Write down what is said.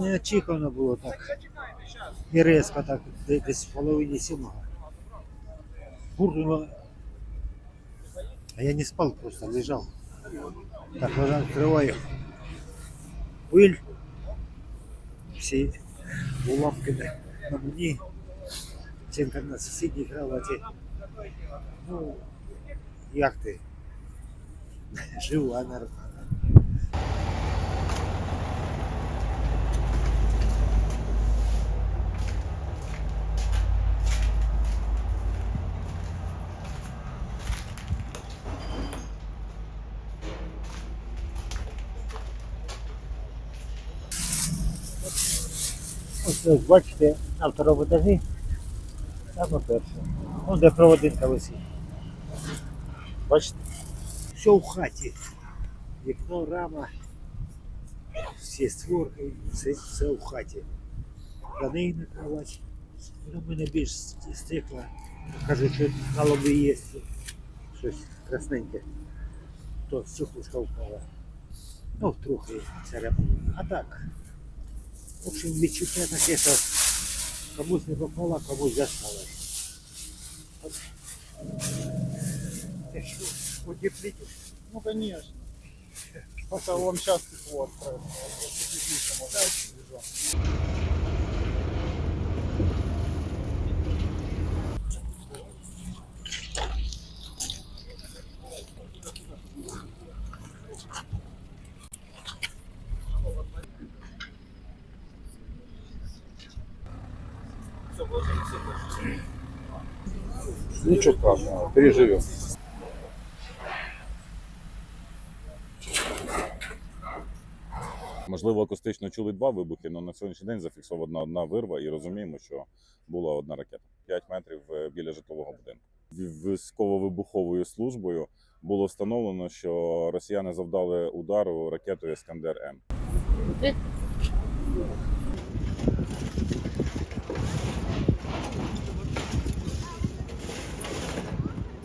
неочікувано було так. І резко так, де- десь в половині сьомого. Буркнуло. А я не спал, просто лежал. Так, глаза открываю. Пыль. Все уламки на, на мне. Ченка на соседней кровати. Ну, як ти? Жива нормально. Ось ось бачите, на второму етажі, саме перше. Вон де проводинка висить. Бачите? Все в хаті. Вікно, рама, всі створки, все, все в хаті. Штани на кровать. Ну, мене більш стекла. Кажуть, що на лобі є щось красненьке. То стеклушка впала. Ну, трохи царапнуло. А так. В общем, відчуття таке, що комусь не попало, комусь досталось. От. Ти що, утеплитель? Ну, конечно. Просто вам сейчас тепло отправить. можно Ничего страшного, переживем. Можливо, акустично чули два вибухи, але на сьогоднішній день зафіксована одна вирва і розуміємо, що була одна ракета 5 метрів е, біля житлового будинку. Ві- Військово-вибуховою службою було встановлено, що росіяни завдали удару ракетою Іскандер М.